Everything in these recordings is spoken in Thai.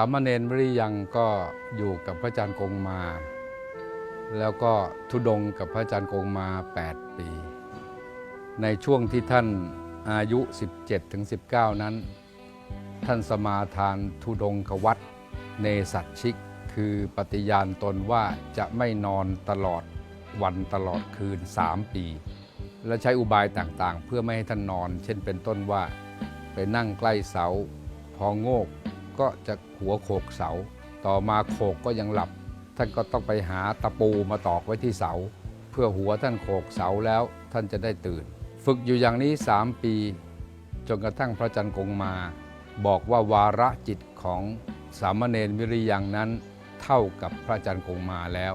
ามเณรวิริยังก็อยู่กับพระอาจารย์กงมา แล้วก็ทุดงกับพระอาจารย์กงมา 8 ปี ในช่วงที่ท่านอายุ 17ถึง19นั้น ท่านสมาทานทุดงควัตเนสัตชิก คือปฏิญาณตนว่าจะไม่นอนตลอดวันตลอดคืน 3 ปี และใช้อุบายต่างๆ เพื่อไม่ให้ท่านนอน เช่นเป็นต้นว่าไปนั่งใกล้เสา พอโงก ก็จะหัวโขกเสา ต่อมาโขกก็ยังหลับ ท่านก็ต้องไปหาตะปูมาตอกไว้ที่เสา เพื่อหัวท่านโขกเสาแล้วท่านจะได้ตื่น ฝึกอยู่อย่างนี้ 3 ปี จนกระทั่งพระจันทร์คงมา บอกว่าวาระจิตของสามเณรวิริยังนั้น เท่ากับพระจันทร์คงมาแล้ว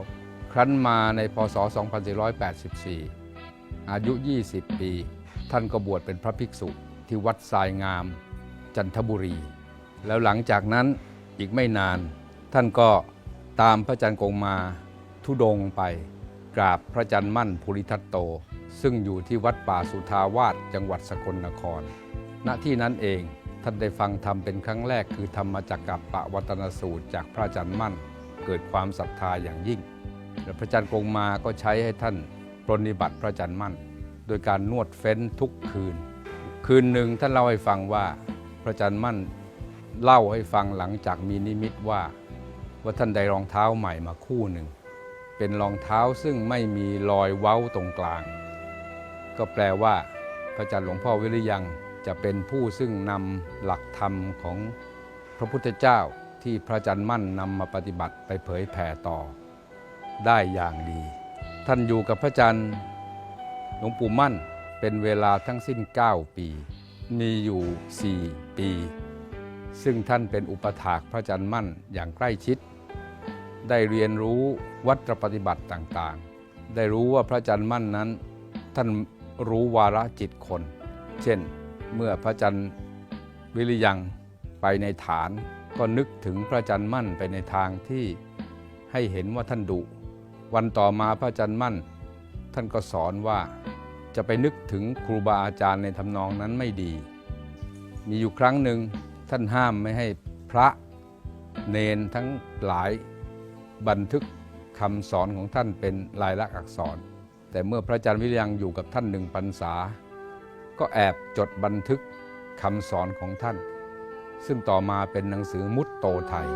ครั้นมาในพศ 2484 อายุ 20 ปี ท่านก็บวชเป็นพระภิกษุที่วัดทรายงาม จันทบุรี แล้วหลังจากนั้นอีกไม่นาน ท่านก็ตามพระจันทร์กงมาทุดงไปกราบพระจันทร์มั่นภูริทัตโต ซึ่งอยู่ที่วัดป่าสุทาวาสจังหวัดสกลนคร ณที่นั้นเองท่านได้ฟังธรรมเป็นครั้งแรกคือธรรมจักกับปะวัตนสูตรจากพระอาจารย์มั่น เกิดความศรัทธาอย่างยิ่ง และพระจันทร์กงมาก็ใช้ให้ท่านปรนนิบัติพระจันทร์มั่น โดยการนวดเฟ้นทุกคืน คืนหนึ่งท่านเล่าให้ฟังว่าพระจันทร์มั่น เล่าให้ฟังหลังจากมีนิมิตว่า ว่าท่านได้รองเท้าใหม่มาคู่หนึ่ง เป็นรองเท้าซึ่งไม่มีรอยเว้าตรงกลาง ก็แปลว่า พระอาจารย์หลวงพ่อวิริยังจะเป็นผู้ซึ่งนำหลักธรรมของพระพุทธเจ้าที่พระอาจารย์มั่นนำมาปฏิบัติไปเผยแผ่ต่อ ได้อย่างดี ท่านอยู่กับพระอาจารย์หลวงปู่มั่นเป็นเวลาทั้งสิ้น 9 ปี มีอยู่ 4 ปี ซึ่งท่านเป็นอุปถากพระอาจารย์มั่นอย่างใกล้ชิด ได้เรียนรู้วัตรปฏิบัติต่างๆ ได้รู้ว่าพระอาจารย์มั่นนั้น ท่านรู้วาระจิตคน เช่น เมื่อพระอาจารย์วิริยังไปในฐานก็นึกถึงพระอาจารย์มั่นไปในทางที่ให้เห็นว่าท่านดุ วันต่อมาพระอาจารย์มั่น ท่านก็สอนว่าจะไปนึกถึงครูบาอาจารย์ในทำนองนั้นไม่ดี มีอยู่ครั้งหนึ่ง ท่านห้ามไม่ให้พระเนนทั้งหลายบันทึกคำสอนของท่านเป็นลายลักษณ์อักษร แต่เมื่อพระอาจารย์วิริยังอยู่กับท่านหนึ่งพรรษา ก็แอบจดบันทึกคำสอนของท่าน ซึ่งต่อมาเป็นหนังสือมุตโตไทย